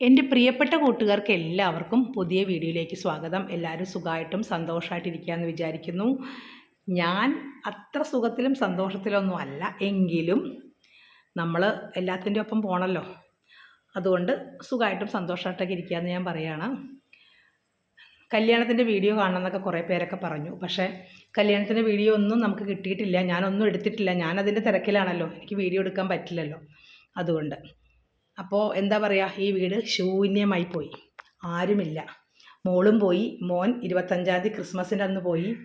എന്റെ പ്രിയപ്പെട്ട കൂട്ടുകാർക്ക് എല്ലാവർക്കും പുതിയ വീഡിയോയിലേക്ക് സ്വാഗതം. എല്ലാവരും സുഖമായിട്ടും സന്തോഷമായിട്ടിരിക്കുകയെന്ന് വിചാരിക്കുന്നു. ഞാൻ അത്ര സുഖത്തിലും സന്തോഷത്തിലൊന്നും അല്ല. എങ്കിലും നമ്മൾ എല്ലാത്തിന്റെ ഒപ്പം പോണല്ലോ. അതുകൊണ്ട് സുഖമായിട്ടും സന്തോഷമായിട്ടൊക്കെ ഇരിക്കുകയെന്ന് ഞാൻ പറയുകയാണ് കല്യാണത്തിന്റെ വീഡിയോ കാണണമെന്നൊക്കെ കുറേ പേരൊക്കെ പറഞ്ഞു. പക്ഷേ കല്യാണത്തിന്റെ വീഡിയോ ഒന്നും നമുക്ക് കിട്ടിയിട്ടില്ല. ഞാനൊന്നും എടുത്തിട്ടില്ല. ഞാനതിന്റെ തിരക്കിലാണല്ലോ. എനിക്ക് വീഡിയോ എടുക്കാൻ പറ്റില്ലല്ലോ. അതുകൊണ്ട് അപ്പോൾ എന്താ പറയുക ഈ വീട് ശൂന്യമായി പോയി. ആരുമില്ല. മോളും പോയി. മോൻ ഇരുപത്തഞ്ചാം തീയതി ക്രിസ്മസിന്റെ അന്ന് പോയി.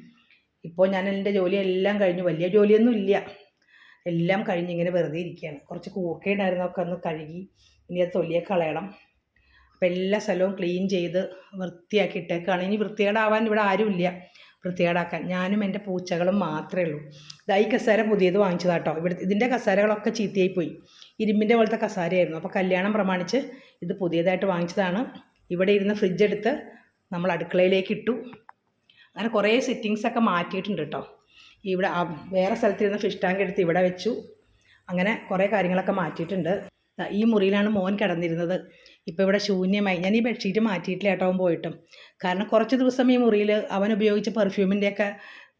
ഇപ്പോൾ ഞാൻ എന്റെ ജോലിയെല്ലാം കഴിഞ്ഞു. വലിയ ജോലിയൊന്നും ഇല്ല. എല്ലാം കഴിഞ്ഞ് ഇങ്ങനെ വെറുതെ ഇരിക്കുകയാണ്. കുറച്ച് കൂർക്കയുണ്ടായിരുന്നൊക്കെ ഒന്ന് കഴുകി. ഇനി അത് തൊലിയൊക്കെ കളയണം. അപ്പോൾ എല്ലാ സ്ഥലവും ക്ലീൻ ചെയ്ത് വൃത്തിയാക്കി ഇട്ടേക്കാണ്. ഇനി വൃത്തികേടാവാൻ ഇവിടെ ആരുമില്ല. വൃത്തികേടാക്കാൻ. ഞാനും എന്റെ പൂച്ചകളും മാത്രമേ ഉള്ളൂ. ഇതായി കസേര പുതിയത് വാങ്ങിച്ചതാട്ടോ ഇവിടെ ഇതിന്റെ കസേരകളൊക്കെ ചീത്തയായി പോയി ഇരുമ്പിന്റെ പോലത്തെ കസാരയായിരുന്നു. അപ്പോൾ കല്യാണം പ്രമാണിച്ച് ഇത് പുതിയതായിട്ട് വാങ്ങിച്ചതാണ്. ഇവിടെ ഇരുന്ന് ഫ്രിഡ്ജ് എടുത്ത് നമ്മൾ അടുക്കളയിലേക്ക് ഇട്ടു. അങ്ങനെ കുറേ സെറ്റിങ്സൊക്കെ മാറ്റിയിട്ടുണ്ട് കേട്ടോ ഇവിടെ വേറെ സ്ഥലത്തിരുന്ന് ഫിഷ് ടാങ്ക് എടുത്ത് ഇവിടെ വെച്ചു. അങ്ങനെ കുറേ കാര്യങ്ങളൊക്കെ മാറ്റിയിട്ടുണ്ട്. ഈ മുറിയിലാണ് മോൻ കിടന്നിരുന്നത്. ഇപ്പോൾ ഇവിടെ ശൂന്യമായി. ഞാൻ ഈ ബെഡ്ഷീറ്റ് മാറ്റിയിട്ടില്ല കേട്ടോ അവൻ പോയിട്ടും. കാരണം കുറച്ച് ദിവസം ഈ മുറിയിൽ അവൻ ഉപയോഗിച്ച പെർഫ്യൂമിന്റെയൊക്കെ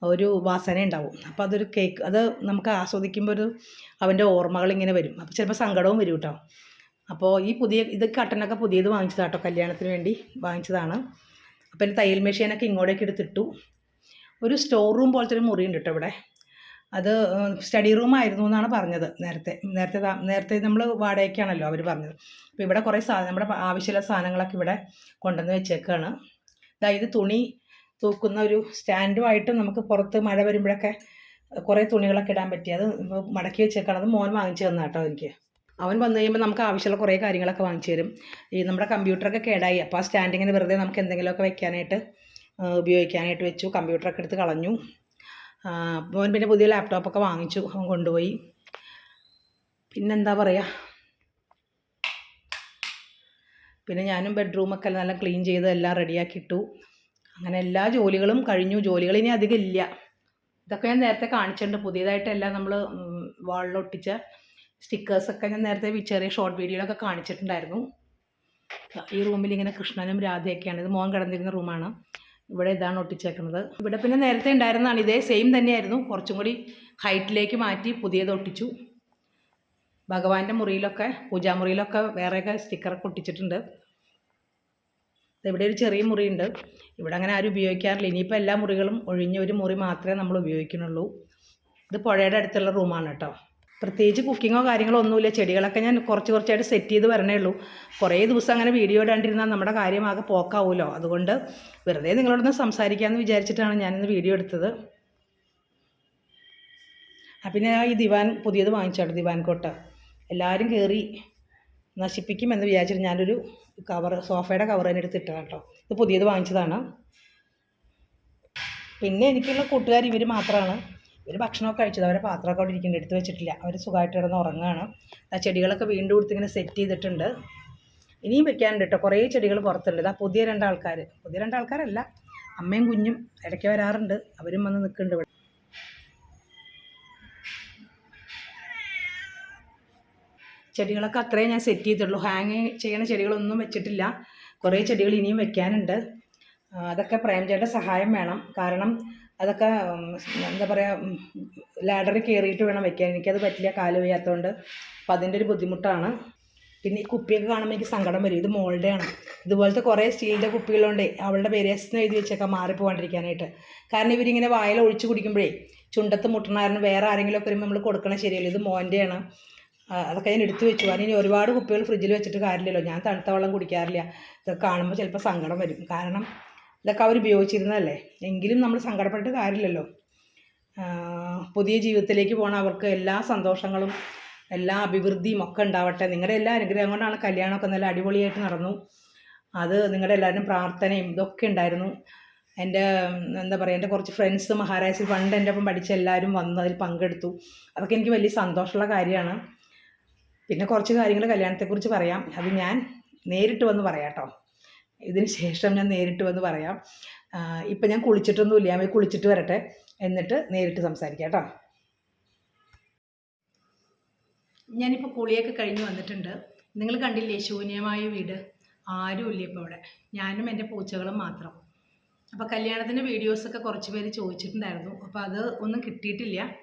ഒരു വാസന ഉണ്ടാവും അപ്പോൾ അതൊരു കേക്ക് അത് നമുക്ക് ആസ്വദിക്കുമ്പോൾ ഒരു അവന്റെ ഓർമ്മകൾ ഇങ്ങനെ വരും. അപ്പോൾ ചിലപ്പോൾ സങ്കടവും വരും കേട്ടോ. അപ്പോൾ ഈ പുതിയ ഇത് കട്ടനൊക്കെ പുതിയത് വാങ്ങിച്ചതാട്ടോ കല്യാണത്തിന് വേണ്ടി വാങ്ങിച്ചതാണ്. അപ്പോൾ എന്റെ തയ്യൽ മെഷീനൊക്കെ ഇങ്ങോട്ടേക്ക് എടുത്തിട്ടു. ഒരു സ്റ്റോർ റൂം പോലത്തെ ഒരു മുറി ഉണ്ട് കേട്ടോ ഇവിടെ. അത് സ്റ്റഡി റൂം ആയിരുന്നു എന്നാണ് പറഞ്ഞത് നേരത്തെ. നേരത്തെ നേരത്തെ നമ്മൾ വാടകയ്ക്കാണല്ലോ അവർ പറഞ്ഞത്. അപ്പോൾ ഇവിടെ കുറേ സാധനം നമ്മുടെ ആവശ്യമുള്ള സാധനങ്ങളൊക്കെ ഇവിടെ കൊണ്ടുവന്ന് വെച്ചേക്കാണ്. അതായത് തുണി തൂക്കുന്ന ഒരു സ്റ്റാൻഡുമായിട്ട് നമുക്ക് പുറത്ത് മഴ വരുമ്പോഴൊക്കെ കുറേ തുണികളൊക്കെ ഇടാൻ പറ്റി. അത് മടക്കി വെച്ചേക്കാണ്. അത് മോൻ വാങ്ങിച്ചു തന്ന കേട്ടോ എനിക്ക്. അവൻ വന്നു കഴിയുമ്പോൾ നമുക്ക് ആവശ്യമുള്ള കുറേ കാര്യങ്ങളൊക്കെ വാങ്ങിച്ചു തരും. ഈ നമ്മുടെ കമ്പ്യൂട്ടറൊക്കെ കേടായി. അപ്പോൾ ആ സ്റ്റാൻഡിങ്ങിന് വെറുതെ നമുക്ക് എന്തെങ്കിലുമൊക്കെ വെക്കാനായിട്ട് ഉപയോഗിക്കാനായിട്ട് വെച്ചു. കമ്പ്യൂട്ടറൊക്കെ എടുത്ത് കളഞ്ഞു. മോൻ പിന്നെ പുതിയ ലാപ്ടോപ്പൊക്കെ വാങ്ങിച്ചു അവൻ കൊണ്ടുപോയി. പിന്നെന്താ പറയുക പിന്നെ ഞാനും ബെഡ്റൂമൊക്കെ നല്ല ക്ലീൻ ചെയ്ത് എല്ലാം റെഡിയാക്കിയിട്ടു അങ്ങനെ എല്ലാ ജോലികളും കഴിഞ്ഞു. ജോലികൾ ഇനി അധികം ഇല്ല. ഇതൊക്കെ ഞാൻ നേരത്തെ കാണിച്ചിട്ടുണ്ട്. പുതിയതായിട്ടെല്ലാം നമ്മൾ വാളിലൊട്ടിച്ച സ്റ്റിക്കേഴ്സൊക്കെ ഞാൻ നേരത്തെ ചെറിയ ഷോർട്ട് വീഡിയോയിലൊക്കെ കാണിച്ചിട്ടുണ്ടായിരുന്നു. ഈ റൂമിൽ ഇങ്ങനെ കൃഷ്ണനും രാധയൊക്കെയാണ്. ഇത് മോൻ കിടന്നിരുന്ന റൂമാണ് ഇവിടെ ഇതാണ് ഒട്ടിച്ചേക്കുന്നത്. ഇവിടെ പിന്നെ നേരത്തെ ഉണ്ടായിരുന്നതാണ്. ഇതേ സെയിം തന്നെയായിരുന്നു. കുറച്ചും കൂടി ഹൈറ്റിലേക്ക് മാറ്റി പുതിയത് ഒട്ടിച്ചു. ഭഗവാന്റെ മുറിയിലൊക്കെ പൂജാമുറിയിലൊക്കെ വേറെയൊക്കെ സ്റ്റിക്കറൊക്കെ ഒട്ടിച്ചിട്ടുണ്ട്. ഇവിടെ ഒരു ചെറിയ മുറിയുണ്ട്. ഇവിടെ അങ്ങനെ ആരും ഉപയോഗിക്കാറില്ല. ഇനിയിപ്പോൾ എല്ലാ മുറികളും ഒഴിഞ്ഞ ഒരു മുറി മാത്രമേ നമ്മൾ ഉപയോഗിക്കുന്നുള്ളൂ. ഇത് പുഴയുടെ അടുത്തുള്ള റൂമാണ് കേട്ടോ. പ്രത്യേകിച്ച് കുക്കിങ്ങോ കാര്യങ്ങളോ ഒന്നുമില്ല. ചെടികളൊക്കെ ഞാൻ കുറച്ച് കുറച്ചായിട്ട് സെറ്റ് ചെയ്ത് വരണേ ഉള്ളൂ. കുറേ ദിവസം അങ്ങനെ വീഡിയോ ഇടാണ്ടിരുന്നാൽ നമ്മുടെ കാര്യമാകെ പോക്കാവുമല്ലോ അതുകൊണ്ട് വെറുതെ നിങ്ങളോടൊന്ന് സംസാരിക്കാമെന്ന് വിചാരിച്ചിട്ടാണ് ഞാനിന്ന് വീഡിയോ എടുത്തത്. പിന്നെ ഈ ദിവാൻ പുതിയത് വാങ്ങിച്ചാണ് ദിവാൻ കോട്ട എല്ലാവരും കയറി നശിപ്പിക്കുമെന്ന് വിചാരിച്ചിട്ട് ഞാനൊരു കവർ സോഫയുടെ കവർ തന്നെ എടുത്തിട്ടതാണ് കേട്ടോ ഇത് പുതിയത് വാങ്ങിച്ചതാണ്. പിന്നെ എനിക്കുള്ള കൂട്ടുകാർ ഇവർ മാത്രമാണ് ഇവർ ഭക്ഷണമൊക്കെ കഴിച്ചത്. അവരെ പാത്രമൊക്കെ അവിടെ ഇരിക്കുന്നുണ്ട് എടുത്ത് വെച്ചിട്ടില്ല. അവർ സുഖമായിട്ട് കിടന്ന് ഉറങ്ങുകയാണ് ആ ചെടികളൊക്കെ വീണ്ടും കൊടുത്തിങ്ങനെ സെറ്റ് ചെയ്തിട്ടുണ്ട്. ഇനിയും വെക്കാനുണ്ട് കേട്ടോ കുറേ ചെടികൾ പുറത്തുണ്ട്. ഇതാ പുതിയ രണ്ടാൾക്കാർ പുതിയ രണ്ടാൾക്കാരല്ല. അമ്മയും കുഞ്ഞും ഇടയ്ക്ക് വരാറുണ്ട്. അവരും വന്ന് നിൽക്കുന്നുണ്ട് ഇവിടെ. ചെടികളൊക്കെ അത്രയും ഞാൻ സെറ്റ് ചെയ്തിട്ടുള്ളൂ. ഹാങ് ചെയ്യുന്ന ചെടികളൊന്നും വെച്ചിട്ടില്ല. കുറേ ചെടികൾ ഇനിയും വെക്കാനുണ്ട്. അതൊക്കെ പ്രേംചേട്ടന്റെ സഹായം വേണം. കാരണം അതൊക്കെ എന്താ പറയുക ലാഡറിൽ കയറിയിട്ട് വേണം വെക്കാൻ. എനിക്കത് പറ്റില്ല കാൽ വയ്യാത്തതുകൊണ്ട് അപ്പം അതിന്റെ ഒരു ബുദ്ധിമുട്ടാണ്. പിന്നെ ഈ കുപ്പിയൊക്കെ കാണുമ്പോൾ എനിക്ക് സങ്കടം വരും. ഇത് മോളുടെ ആണ്. ഇതുപോലത്തെ കുറേ സ്റ്റീലിന്റെ കുപ്പികളുണ്ട്. അവളുടെ പേര് എന്ന് എഴുതി വെച്ചേക്കാം മാറിപ്പോകാണ്ടിരിക്കാനായിട്ട് കാരണം ഇവരിങ്ങനെ വായിൽ ഒഴിച്ച് കുടിക്കുമ്പോഴേ ചുണ്ടത്ത് മുട്ടണായിരുന്നു വേറെ ആരെങ്കിലും ഒക്കെ വരുമ്പോൾ നമ്മൾ കൊടുക്കണ ശരിയല്ല? ഇത് മോന്റെയാണ് അതൊക്കെ ഞാൻ എടുത്തു വെച്ചു. അതിന് ഒരുപാട് കുപ്പികൾ ഫ്രിഡ്ജിൽ വെച്ചിട്ട് കാര്യമില്ലല്ലോ. ഞാൻ തണുത്ത വെള്ളം കുടിക്കാറില്ല. ഇതൊക്കെ കാണുമ്പോൾ ചിലപ്പോൾ സങ്കടം വരും. കാരണം ഇതൊക്കെ അവർ ഉപയോഗിച്ചിരുന്നതല്ലേ? എങ്കിലും നമ്മൾ സങ്കടപ്പെട്ട് കാര്യമില്ലല്ലോ. പുതിയ ജീവിതത്തിലേക്ക് പോകണ അവർക്ക് എല്ലാ സന്തോഷങ്ങളും എല്ലാ അഭിവൃദ്ധിയും ഒക്കെ ഉണ്ടാവട്ടെ. നിങ്ങളുടെ എല്ലാ അനുഗ്രഹം കൊണ്ടാണ് കല്യാണമൊക്കെ നല്ല അടിപൊളിയായിട്ട് നടന്നു. അത് നിങ്ങളുടെ എല്ലാവരും പ്രാർത്ഥനയും ഇതൊക്കെ ഉണ്ടായിരുന്നു. എന്റെ എന്താ പറയുക എന്റെ കുറച്ച് ഫ്രണ്ട്സ് മഹാരാഷ്ട്രയിൽ പണ്ട് എന്റെ ഒപ്പം പഠിച്ച എല്ലാവരും വന്ന് അതിൽ പങ്കെടുത്തു. അതൊക്കെ എനിക്ക് വലിയ സന്തോഷമുള്ള കാര്യമാണ്. പിന്നെ കുറച്ച് കാര്യങ്ങൾ കല്യാണത്തെക്കുറിച്ച് പറയാം. അത് ഞാൻ നേരിട്ട് വന്ന് പറയാം കേട്ടോ ഇതിന് ശേഷം ഞാൻ നേരിട്ട് വന്ന് പറയാം. ഇപ്പം ഞാൻ കുളിച്ചിട്ടൊന്നുമില്ല. ഞാൻ കുളിച്ചിട്ട് വരട്ടെ. എന്നിട്ട് നേരിട്ട് സംസാരിക്കാം കേട്ടോ. ഞാനിപ്പോൾ കുളിയൊക്കെ കഴിഞ്ഞ് വന്നിട്ടുണ്ട്. നിങ്ങൾ കണ്ടില്ലേ ശൂന്യമായ വീട്? ആരുമില്ല ഇപ്പോൾ അവിടെ. ഞാനും എന്റെ പൂച്ചകളും മാത്രം. അപ്പോൾ കല്യാണത്തിന്റെ വീഡിയോസൊക്കെ കുറച്ച് പേര് ചോദിച്ചിട്ടുണ്ടായിരുന്നു. അപ്പോൾ അത് ഒന്നും കിട്ടിയിട്ടില്ല.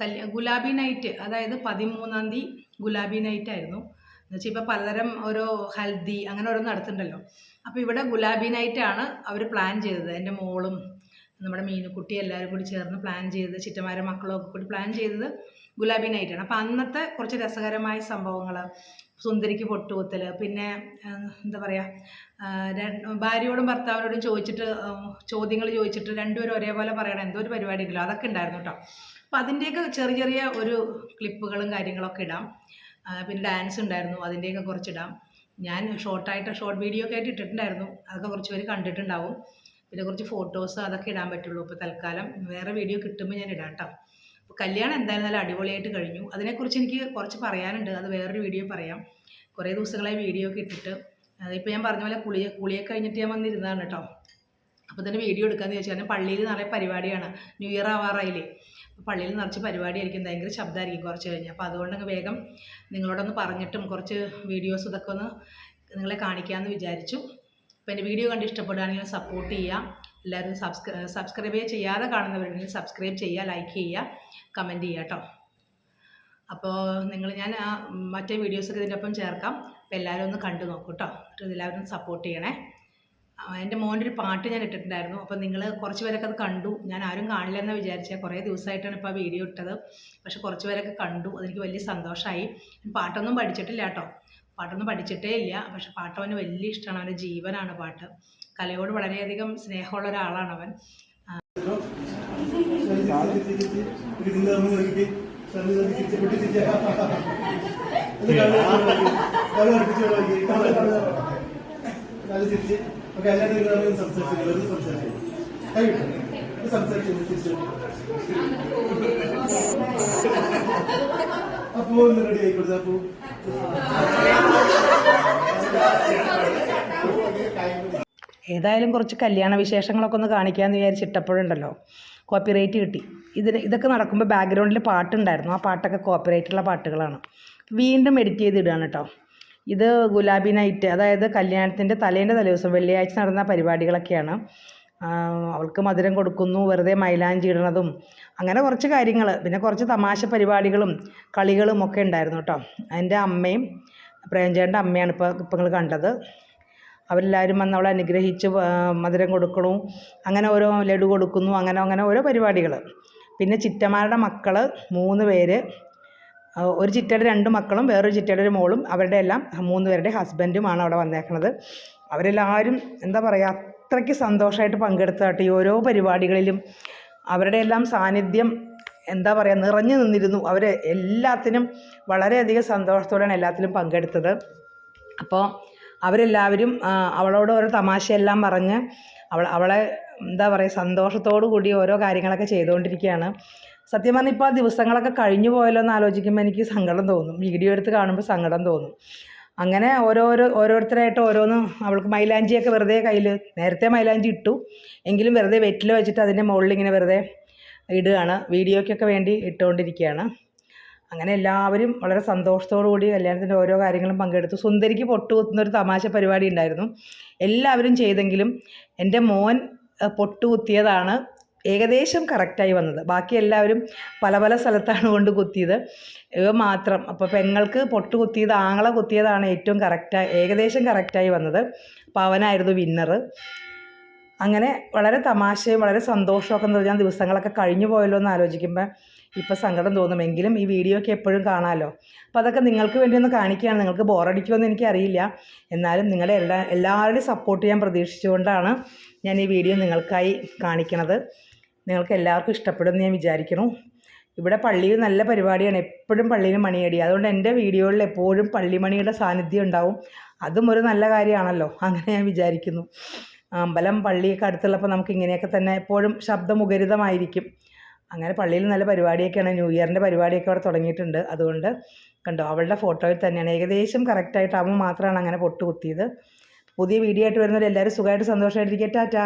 കല്യാ ഗുലാബി നൈറ്റ് അതായത് പതിമൂന്നാം തീയതി ഗുലാബി നൈറ്റ് ആയിരുന്നു. എന്നുവെച്ചാൽ ഇപ്പോൾ പലതരം ഓരോ ഹൽദി അങ്ങനെ ഓരോ നടത്തുന്നുണ്ടല്ലോ. അപ്പോൾ ഇവിടെ ഗുലാബി നൈറ്റ് ആണ് അവർ പ്ലാൻ ചെയ്തത്. എന്റെ മോളും നമ്മുടെ മീനുക്കുട്ടി എല്ലാവരും കൂടി ചേർന്ന് പ്ലാൻ ചെയ്തത് ചിറ്റമാരെ മക്കളൊക്കെ കൂടി പ്ലാൻ ചെയ്തത് ഗുലാബി നൈറ്റ് ആണ് അപ്പോൾ അന്നത്തെ കുറച്ച് രസകരമായ സംഭവങ്ങൾ സുന്ദരിക്ക് പൊട്ടുകുത്തൽ പിന്നെ എന്താ പറയുക ഭാര്യയോടും ഭർത്താവിനോടും ചോദിച്ചിട്ട് ചോദ്യങ്ങൾ ചോദിച്ചിട്ട് രണ്ടുപേരും ഒരേപോലെ പറയണം. എന്തോ ഒരു പരിപാടി ഉണ്ടല്ലോ. അതൊക്കെ ഉണ്ടായിരുന്നു കേട്ടോ. അപ്പോൾ അതിന്റെയൊക്കെ ചെറിയ ചെറിയ ഒരു ക്ലിപ്പുകളും കാര്യങ്ങളൊക്കെ ഇടാം. പിന്നെ ഡാൻസ് ഉണ്ടായിരുന്നു അതിന്റെയൊക്കെ കുറച്ചിടാം. ഞാൻ ഷോർട്ടായിട്ട് ഷോർട്ട് വീഡിയോ ഒക്കെ ആയിട്ട് ഇട്ടിട്ടുണ്ടായിരുന്നു അതൊക്കെ കുറച്ച് പേര് കണ്ടിട്ടുണ്ടാവും. പിന്നെ കുറച്ച് ഫോട്ടോസ് അതൊക്കെ ഇടാൻ പറ്റുള്ളൂ ഇപ്പോൾ തൽക്കാലം വേറെ വീഡിയോ കിട്ടുമ്പോൾ ഞാൻ ഇടാം കേട്ടോ അപ്പോൾ കല്യാണം എന്തായാലും നല്ല അടിപൊളിയായിട്ട് കഴിഞ്ഞു. അതിനെക്കുറിച്ച് എനിക്ക് കുറച്ച് പറയാനുണ്ട് അത് വേറൊരു വീഡിയോ പറയാം. കുറേ ദിവസങ്ങളായി വീഡിയോ ഒക്കെ ഇട്ടിട്ട്. അതിപ്പോൾ ഞാൻ പറഞ്ഞ പോലെ കുളിയെ കുളിയൊക്കെ കഴിഞ്ഞിട്ട് ഞാൻ വന്നിരുന്നതാണ് കേട്ടോ അപ്പോൾ തന്നെ വീഡിയോ എടുക്കാമെന്ന് ചോദിച്ചാൽ പള്ളിയിൽ നിറയെ പരിപാടിയാണ്. ന്യൂ ഇയർ ആവാറായില്ലേ. പള്ളിയിൽ നിറച്ച് പരിപാടിയായിരിക്കും ഭയങ്കര ശബ്ദമായിരിക്കും കുറച്ച് കഴിഞ്ഞ്. അപ്പോൾ അതുകൊണ്ട് അങ്ങ് വേഗം നിങ്ങളോടൊന്ന് പറഞ്ഞിട്ടും കുറച്ച് വീഡിയോസ് ഇതൊക്കെ ഒന്ന് നിങ്ങളെ കാണിക്കാമെന്ന് വിചാരിച്ചു. അപ്പോൾ എന്റെ വീഡിയോ കണ്ട് ഇഷ്ടപ്പെടുകയാണെങ്കിൽ സപ്പോർട്ട് ചെയ്യുക എല്ലാവരും സബ്സ്ക്രൈ സബ്സ്ക്രൈബ് ചെയ്യാതെ കാണുന്നവരുണ്ടെങ്കിൽ സബ്സ്ക്രൈബ് ചെയ്യുക ലൈക്ക് ചെയ്യുക കമന്റ് ചെയ്യുക കേട്ടോ അപ്പോൾ നിങ്ങൾ ഞാൻ മറ്റേ വീഡിയോസൊക്കെ ഇതിന്റെ ഒപ്പം ചേർക്കാം. അപ്പോൾ എല്ലാവരും ഒന്ന് കണ്ടു നോക്കൂ കേട്ടോ എല്ലാവരും സപ്പോർട്ട് ചെയ്യണേ. എന്റെ മോന്റെ ഒരു പാട്ട് ഞാൻ ഇട്ടിട്ടുണ്ടായിരുന്നു. അപ്പോൾ നിങ്ങൾ കുറച്ച് പേരൊക്കെ അത് കണ്ടു. ഞാൻ ആരും കാണില്ല എന്ന് വിചാരിച്ചാൽ കുറേ ദിവസമായിട്ടാണ് ഇപ്പോൾ ആ വീഡിയോ ഇട്ടത്. പക്ഷേ കുറച്ച് പേരൊക്കെ കണ്ടു. അതെനിക്ക് വലിയ സന്തോഷമായി പാട്ടൊന്നും പഠിച്ചിട്ടില്ല കേട്ടോ. പാട്ടൊന്നും പഠിച്ചിട്ടേ ഇല്ല. പക്ഷെ പാട്ട് അവന് വലിയ ഇഷ്ടമാണ് അവന്റെ ജീവനാണ് പാട്ട്. കലയോട് വളരെയധികം സ്നേഹമുള്ള ഒരാളാണ് അവൻ. അപ്പോ റെഡി ആയിക്കോട്ടെ അപ്പോ ഏതായാലും കുറച്ച് കല്യാണ വിശേഷങ്ങളൊക്കെ ഒന്ന് കാണിക്കാമെന്ന് വിചാരിച്ചിട്ടപ്പോഴുണ്ടല്ലോ. കോപ്പിറൈറ്റ് കിട്ടി. ഇതിന് ഇതൊക്കെ നടക്കുമ്പോൾ ബാക്ക്ഗ്രൗണ്ടിൽ പാട്ടുണ്ടായിരുന്നു. ആ പാട്ടൊക്കെ കോപ്പിറൈറ്റുള്ള പാട്ടുകളാണ്. വീണ്ടും എഡിറ്റ് ചെയ്ത് ഇടുകയാണ് കേട്ടോ ഇത് ഗുലാബി നൈറ്റ് അതായത് കല്യാണത്തിന്റെ തലേന്റെ തലേദിവസം വെള്ളിയാഴ്ച നടന്ന പരിപാടികളൊക്കെയാണ്. അവൾക്ക് മധുരം കൊടുക്കുന്നു വെറുതെ മൈലാഞ്ചി ഇടണതും അങ്ങനെ കുറച്ച് കാര്യങ്ങൾ പിന്നെ കുറച്ച് തമാശ പരിപാടികളും കളികളും ഒക്കെ ഉണ്ടായിരുന്നു കേട്ടോ. എന്റെ അമ്മയും പ്രേംചേട്ടന്റെ അമ്മയാണ് ഇപ്പോൾ ഇപ്പം നിങ്ങൾ കണ്ടത്. അവരെല്ലാവരും വന്ന് അവളെ അനുഗ്രഹിച്ച് മധുരം കൊടുക്കണു അങ്ങനെ ഓരോ ലഡു കൊടുക്കുന്നു അങ്ങനെ അങ്ങനെ ഓരോ പരിപാടികൾ പിന്നെ ചിറ്റമാരുടെ മക്കൾ മൂന്ന് പേര് ഒരു ചിറ്റയുടെ രണ്ട് മക്കളും വേറൊരു ചിറ്റയുടെ ഒരു മോളും അവരുടെ എല്ലാം മൂന്ന് പേരുടെ ഹസ്ബൻഡുമാണ് അവിടെ വന്നേക്കുന്നത് അവരെല്ലാവരും എന്താ പറയുക അത്രയ്ക്ക് സന്തോഷമായിട്ട് പങ്കെടുത്തതായിട്ട് ഈ ഓരോ പരിപാടികളിലും അവരുടെ എല്ലാം സാന്നിധ്യം എന്താ പറയുക നിറഞ്ഞു നിന്നിരുന്നു. അവർ എല്ലാത്തിനും വളരെയധികം സന്തോഷത്തോടെയാണ് എല്ലാത്തിലും പങ്കെടുത്തത്. അപ്പോൾ അവരെല്ലാവരും അവളോട് ഓരോ തമാശയെല്ലാം പറഞ്ഞ് അവൾ അവളെ എന്താ പറയുക സന്തോഷത്തോടു കൂടി ഓരോ കാര്യങ്ങളൊക്കെ ചെയ്തുകൊണ്ടിരിക്കുകയാണ്. സത്യം പറഞ്ഞാൽ ഇപ്പോൾ ആ ദിവസങ്ങളൊക്കെ കഴിഞ്ഞു പോയല്ലോ എന്ന് ആലോചിക്കുമ്പോൾ എനിക്ക് സങ്കടം തോന്നും. വീഡിയോ എടുത്ത് കാണുമ്പോൾ സങ്കടം തോന്നും. അങ്ങനെ ഓരോരോ ഓരോരുത്തരായിട്ട് ഓരോന്ന് അവൾക്ക് മൈലാഞ്ചിയൊക്കെ വെറുതെ കയ്യിൽ നേരത്തെ മൈലാഞ്ചി ഇട്ടു. എങ്കിലും വെറുതെ വെറ്റിൽ വെച്ചിട്ട് അതിന്റെ മുകളിൽ ഇങ്ങനെ വെറുതെ ഇടുകയാണ്. വീഡിയോയ്ക്കൊക്കെ വേണ്ടി ഇട്ടുകൊണ്ടിരിക്കുകയാണ്. അങ്ങനെ എല്ലാവരും വളരെ കൂടി കല്യാണത്തിന്റെ ഓരോ കാര്യങ്ങളും പങ്കെടുത്തു. സുന്ദരിക്ക് പൊട്ടുകുത്തുന്ന ഒരു തമാശ പരിപാടി ഉണ്ടായിരുന്നു. എല്ലാവരും ചെയ്തെങ്കിലും എന്റെ മോൻ പൊട്ടുകുത്തിയതാണ് ഏകദേശം കറക്റ്റായി വന്നത്. ബാക്കി എല്ലാവരും പല പല സ്ഥലത്താണ് കൊണ്ട് കുത്തിയത്. ഇവ മാത്രം. അപ്പോൾ പെങ്ങൾക്ക് പൊട്ട് കുത്തിയത് ആങ്ങള കുത്തിയതാണ് ഏറ്റവും കറക്റ്റായി ഏകദേശം കറക്റ്റായി വന്നത്. അപ്പോൾ അവനായിരുന്നു വിന്നറ് അങ്ങനെ വളരെ തമാശയും വളരെ സന്തോഷമൊക്കെ നിറഞ്ഞ ദിവസങ്ങളൊക്കെ കഴിഞ്ഞു പോയല്ലോ എന്ന് ആലോചിക്കുമ്പോൾ ഇപ്പോൾ സങ്കടം തോന്നുമെങ്കിലും ഈ വീഡിയോ ഒക്കെ എപ്പോഴും കാണാമല്ലോ അപ്പോൾ അതൊക്കെ നിങ്ങൾക്ക് വേണ്ടി ഒന്ന് കാണിക്കുകയാണ്. നിങ്ങൾക്ക് ബോറടിക്കുമെന്ന് എനിക്കറിയില്ല. എന്നാലും നിങ്ങളുടെ എല്ലാ എല്ലാവരുടെയും സപ്പോർട്ട് ചെയ്യാൻ പ്രതീക്ഷിച്ചുകൊണ്ടാണ് ഞാൻ ഈ വീഡിയോ നിങ്ങൾക്കായി കാണിക്കണത്. നിങ്ങൾക്ക് എല്ലാവർക്കും ഇഷ്ടപ്പെടുമെന്ന് ഞാൻ വിചാരിക്കുന്നു. ഇവിടെ പള്ളിയിൽ നല്ല പരിപാടിയാണ്. എപ്പോഴും പള്ളിയിൽ മണിയടി. അതുകൊണ്ട് എന്റെ വീഡിയോകളിൽ എപ്പോഴും പള്ളിമണിയുടെ സാന്നിധ്യം ഉണ്ടാവും. അതും ഒരു നല്ല കാര്യമാണല്ലോ. അങ്ങനെ ഞാൻ വിചാരിക്കുന്നു. അമ്പലം പള്ളിയൊക്കെ അടുത്തുള്ളപ്പോൾ നമുക്ക് ഇങ്ങനെയൊക്കെ തന്നെ എപ്പോഴും ശബ്ദമുഖരിതമായിരിക്കും. അങ്ങനെ പള്ളിയിൽ നല്ല പരിപാടിയൊക്കെയാണ്. ന്യൂ ഇയറിന്റെ പരിപാടിയൊക്കെ അവിടെ തുടങ്ങിയിട്ടുണ്ട്. അതുകൊണ്ട് കണ്ടോ അവളുടെ ഫോട്ടോയിൽ തന്നെയാണ്. ഏകദേശം കറക്റ്റായിട്ട് മാത്രമാണ് അങ്ങനെ പൊട്ട് കുത്തിയത് പുതിയ വീഡിയോ ആയിട്ട് വരുന്നവർ എല്ലാവരും സുഖമായിട്ട് സന്തോഷമായിട്ടിരിക്കട്ടെ ടാറ്റാ.